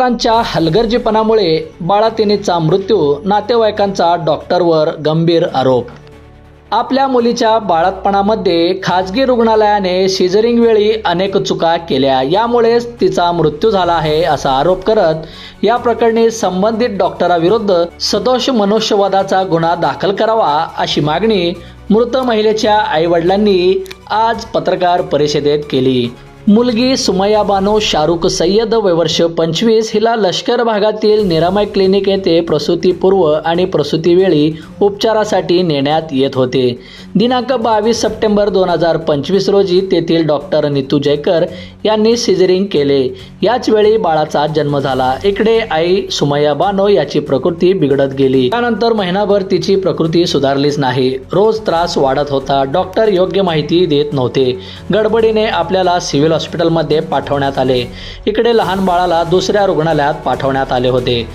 डॉक्टरांच्या हलगर्जीपणामुळे बाळातिनीचा मृत्यू नातेवाईकांचा डॉक्टरवर गंभीर आरोप. आपल्या मुलीच्या बाळातपणामध्ये खाजगी रुग्णालयाने सिझरिंग वेळी अनेक चुका केल्या. यामुळेच तिचा मृत्यू झाला आहे असा आरोप करत या प्रकरणी संबंधित डॉक्टराविरुद्ध सदोष मनुष्यवादाचा गुन्हा दाखल करावा अशी मागणी मृत महिलेच्या आईवडिलांनी आज पत्रकार परिषदेत केली. मुलगी सुमया बानो शाहरुख सय्यद वयवर्ष पंचवीस हिला लष्कर भागातील निरामय क्लिनिक येथे प्रसूतीपूर्व आणि प्रसूतीवेळी उपचारासाठी नेण्यात येत होते. दिनांक बावीस सप्टेंबर दोन हजार पंचवीस रोजी तेथील डॉक्टर नितू जयकर यांनी सिझरिंग केले. याचवेळी बाळाचा जन्म झाला. इकडे आई सुमया बानो याची प्रकृती बिघडत गेली. त्यानंतर महिनाभर तिची प्रकृती सुधारलीच नाही. रोज त्रास वाढत होता. डॉक्टर योग्य माहिती देत नव्हते. गडबडीने आपल्याला सिव्हिल हॉस्पिटलमध्ये पाठवण्यात आले. इकडे लहान बाळाला दुसऱ्या रुग्णालयात पाठवण्यात आले होते.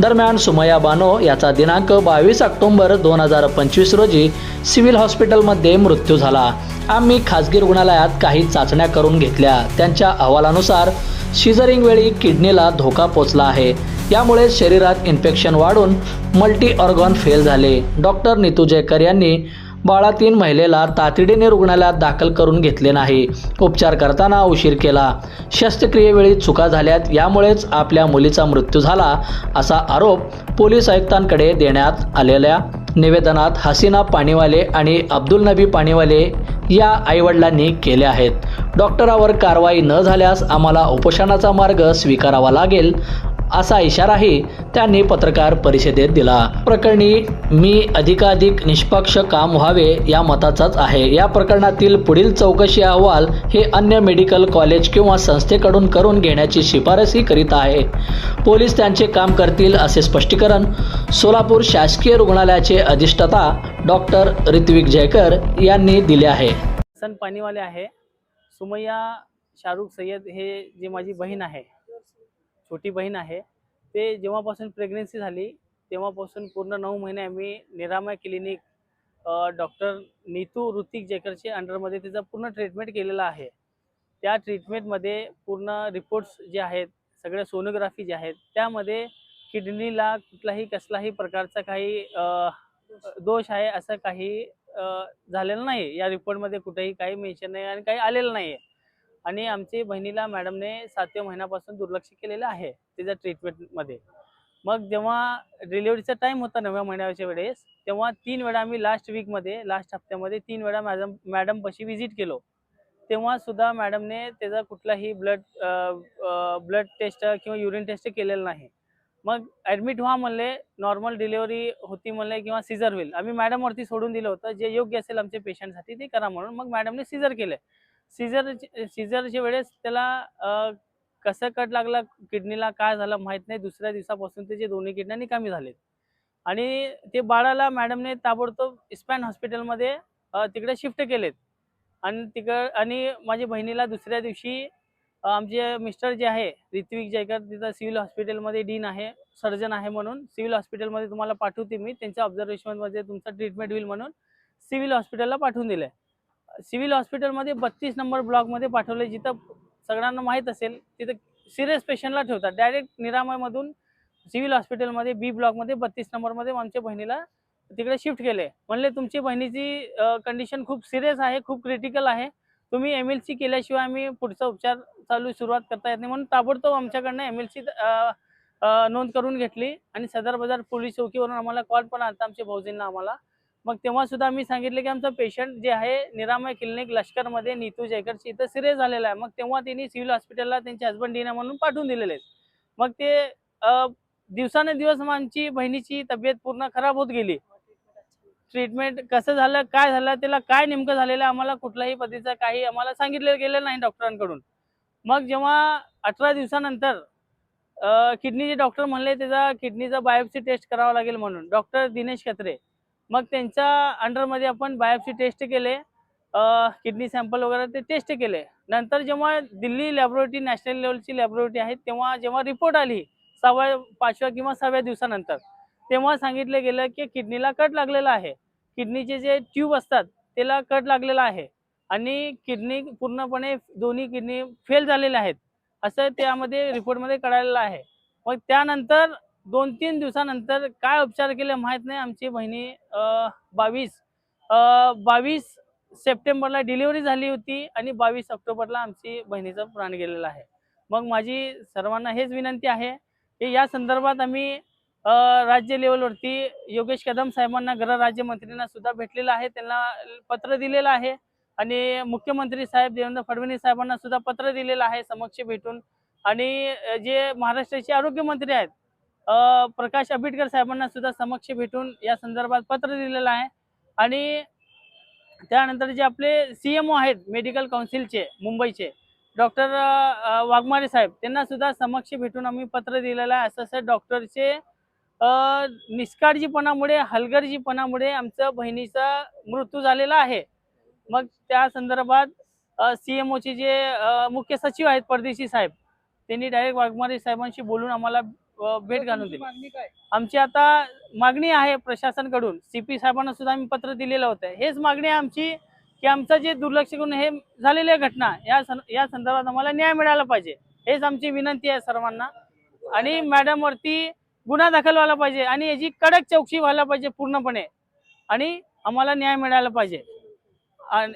दरम्यान सुमया बानो याचा दिनांक बावीस ऑक्टोबर दोन हजार पंचवीस रोजी सिव्हिल हॉस्पिटलमध्ये मृत्यू झाला. आम्ही खाजगी रुग्णालयात काही चाचण्या करून घेतल्या. त्यांच्या अहवालानुसार शिजरिंग वेळी किडनीला धोका पोचला आहे. यामुळे शरीरात इन्फेक्शन वाढून मल्टी ऑर्गॉन फेल झाले. डॉक्टर नितू जयकर यांनी बाळातीन महिलेला तातडीने रुग्णालयात दाखल करून घेतले नाही. उपचार करताना उशीर केला. शस्त्रक्रियेवेळी चुका झाल्यात यामुळेच आपल्या मुलीचा मृत्यू झाला असा आरोप पोलीस आयुक्तांकडे देण्यात आलेल्या निवेदनात हसीना पाणीवाले आणि अब्दुल नबी पाणीवाले या आईवडिलांनी केले आहेत. डॉक्टरावर कारवाई न झाल्यास आम्हाला उपोषणाचा मार्ग स्वीकारावा लागेल असा इशाराही त्यांनी पत्रकार परिषदेत दिला. प्रकरणी मी अधिकाधिक निष्पक्ष काम व्हावे या मताचाच आहे. या प्रकरणातील पुढील चौकशी अहवाल हे अन्य मेडिकल कॉलेज किंवा संस्थेकडून करून घेण्याची शिफारसही करीत आहे. पोलीस त्यांचे काम करतील असे स्पष्टीकरण सोलापूर शासकीय रुग्णालयाचे अधिष्ठाता डॉक्टर ऋत्विक जयकर यांनी दिले आहे. सन पाणीवाले आहे. सुमय्या शाहरुख सय्यद हे जे माझी बहीण आहे छोटी बहीण आहे. ते जेव्हापासून प्रेग्नेन्सी झाली तेव्हापासून पूर्ण नऊ महिने आम्ही निरामय क्लिनिक डॉक्टर नीतू ऋतिक जेकरच्या अंडरमध्ये तिचं पूर्ण ट्रीटमेंट केलेलं आहे. त्या ट्रीटमेंटमध्ये पूर्ण रिपोर्ट्स जे आहेत सगळ्या सोनोग्राफी जे आहेत त्यामध्ये किडनीला कुठलाही कसलाही प्रकारचा काही दोष आहे असं काही झालेलं नाही या रिपोर्टमध्ये कुठेही काही मेन्शन नाही आणि काही आलेलं नाही आहे आणि आमची बहिणीला मॅडमने सातव्या महिन्यापासून दुर्लक्ष केलेलं आहे तिच्या ट्रीटमेंटमध्ये मग जेव्हा डिलिव्हरीचा टाईम होता नवव्या महिन्याच्या वेळेस तेव्हा तीन वेळा आम्ही लास्ट वीकमध्ये लास्ट हप्त्यामध्ये तीन वेळा मॅडम मॅडमपाशी व्हिजिट केलो. तेव्हा सुद्धा मॅडमने त्याचा कुठलाही ब्लड ब्लड टेस्ट किंवा युरिन टेस्ट केलेलं नाही. मग ॲडमिट व्हा म्हणले नॉर्मल डिलिव्हरी होती म्हणले किंवा सिझर होईल आम्ही मॅडमवरती सोडून दिलं होतं जे योग्य असेल आमच्या पेशंटसाठी ते करा म्हणून मग मॅडमने सिझर केलं. सिझर सीजरच्या वेळेस त्याला कसं कट लागला किडनीला काय झालं माहीत नाही. दुसऱ्या दिवसापासून त्याचे दोन्ही किडन्या कमी झालेत. आणि ते बाळाला मॅडमने ताबडतोब इस्पॅन हॉस्पिटलमध्ये तिकडे शिफ्ट केलेत. आणि तिकड आणि माझ्या बहिणीला दुसऱ्या दिवशी आमचे मिस्टर जे आहे ऋत्विक जयकर तिथं सिव्हिल हॉस्पिटलमध्ये डीन आहे सर्जन आहे म्हणून सिव्हिल हॉस्पिटलमध्ये तुम्हाला पाठवते मी. त्यांच्या ऑब्झर्वेशनमध्ये तुमचं ट्रीटमेंट होईल म्हणून सिव्हिल हॉस्पिटलला पाठवून दिलं आहे सिव्हिल हॉस्पिटलमध्ये बत्तीस नंबर ब्लॉकमध्ये पाठवले जिथं सगळ्यांना माहीत असेल तिथं सिरियस पेशंटला ठेवतात. डायरेक्ट निरामयमधून सिव्हिल हॉस्पिटलमध्ये बी ब्लॉकमध्ये बत्तीस नंबरमध्ये आमच्या बहिणीला तिकडे शिफ्ट केले. म्हणले तुमची बहिणीची कंडिशन खूप सिरियस आहे खूप क्रिटिकल आहे. तुम्ही एम एल सी केल्याशिवाय आम्ही पुढचा उपचार चालू सुरुवात करता येत नाही. म्हणून ताबडतोब आमच्याकडनं एम एल सी नोंद करून घेतली. आणि सदर बाजार पोलीस चौकीवरून आम्हाला कॉल पण आता आमच्या भाऊजींना आम्हाला. मग तेव्हा सुद्धा आम्ही सांगितले की आमचा पेशंट जे आहे निरामय क्लिनिक लष्करमध्ये नीतू जयकरची इथं सिरियस झालेला आहे. मग तेव्हा त्यांनी सिव्हिल हॉस्पिटलला त्यांचे हस्बंड डिना म्हणून पाठवून दिलेले आहेत. मग ते दिवसानुदिवस मग आमची बहिणीची तब्येत पूर्ण खराब होत गेली. ट्रीटमेंट कसं झालं काय झालं त्याला काय नेमकं झालेलं आम्हाला कुठल्याही पद्धतीचं काही आम्हाला सांगितलं गेलं नाही डॉक्टरांकडून. मग जेव्हा अठरा दिवसानंतर किडनीचे डॉक्टर म्हणले त्याचा किडनीचा बायोप्सी टेस्ट करावा लागेल म्हणून. डॉक्टर दिनेश खत्रे मग त्यांच्या अंडरमध्ये आपण बायोप्सी टेस्ट केले. किडनी सॅम्पल वगैरे ते टेस्ट केले. नंतर जेव्हा दिल्ली लॅबोरेटरी नॅशनल लेवलची लॅबोरेटरी आहे तेव्हा जेव्हा रिपोर्ट आली सहाव्या पाचव्या किंवा सहाव्या दिवसानंतर तेव्हा सांगितलं गेलं की किडनीला कट लागलेला आहे. किडनीचे जे ट्यूब असतात त्याला कट लागलेला आहे. आणि किडनी पूर्णपणे दोन्ही किडनी फेल झालेल्या आहेत. असं त्यामध्ये रिपोर्टमध्ये कळालेलं आहे. मग त्यानंतर दोन तीन दिवसानंतर काय उपचार केले माहीत नाही. आमची बहिणी बावीस बावीस सप्टेंबरला डिलिव्हरी झाली होती आणि बावीस ऑक्टोबरला आमची बहिणीचा प्राण गेलेला आहे. मग माझी सर्वांना हेच विनंती आहे की या संदर्भात आम्ही राज्य लेवलवरती योगेश कदम साहेबांना गृहराज्यमंत्रींना सुद्धा भेटलेलं आहे. त्यांना पत्र दिलेलं आहे आणि मुख्यमंत्री साहेब देवेंद्र फडणवीस साहेबांना सुद्धा पत्र दिलेलं आहे समक्ष भेटून. आणि जे महाराष्ट्राचे आरोग्यमंत्री आहेत प्रकाश आंबेडकर साहेबांना सुद्धा समक्ष भेटून या संदर्भात पत्र दिलेलं आहे. आणि त्यानंतर जे आपले सी आहेत मेडिकल काउन्सिलचे मुंबईचे डॉक्टर वाघमारे साहेब त्यांना सुद्धा समक्ष भेटून आम्ही पत्र दिलेलं आहे. असं असं डॉक्टरचे निष्काळजीपणामुळे हलगर्जीपणामुळे आमचं बहिणीचा मृत्यू झालेला आहे. मग त्या संदर्भात सी एम ओचे जे मुख्य सचिव आहेत परदेशी साहेब त्यांनी डायरेक्ट वाघमारे साहेबांशी बोलून आम्हाला भेट घालून दिली. मागणी काय? आमची आता मागणी आहे प्रशासनाकडून. सी पी साहेबांना सुद्धा आम्ही पत्र दिलेलं होतं. हेच मागणी आहे आमची की आमचं जे दुर्लक्ष करून हे झालेल्या घटना या सं या संदर्भात आम्हाला न्याय मिळाला पाहिजे. हेच आमची विनंती आहे सर्वांना. आणि मॅडमवरती गुन्हा दाखल व्हायला पाहिजे आणि याची कडक चौकशी व्हायला पाहिजे पूर्णपणे. आणि आम्हाला न्याय मिळायला पाहिजे. आणि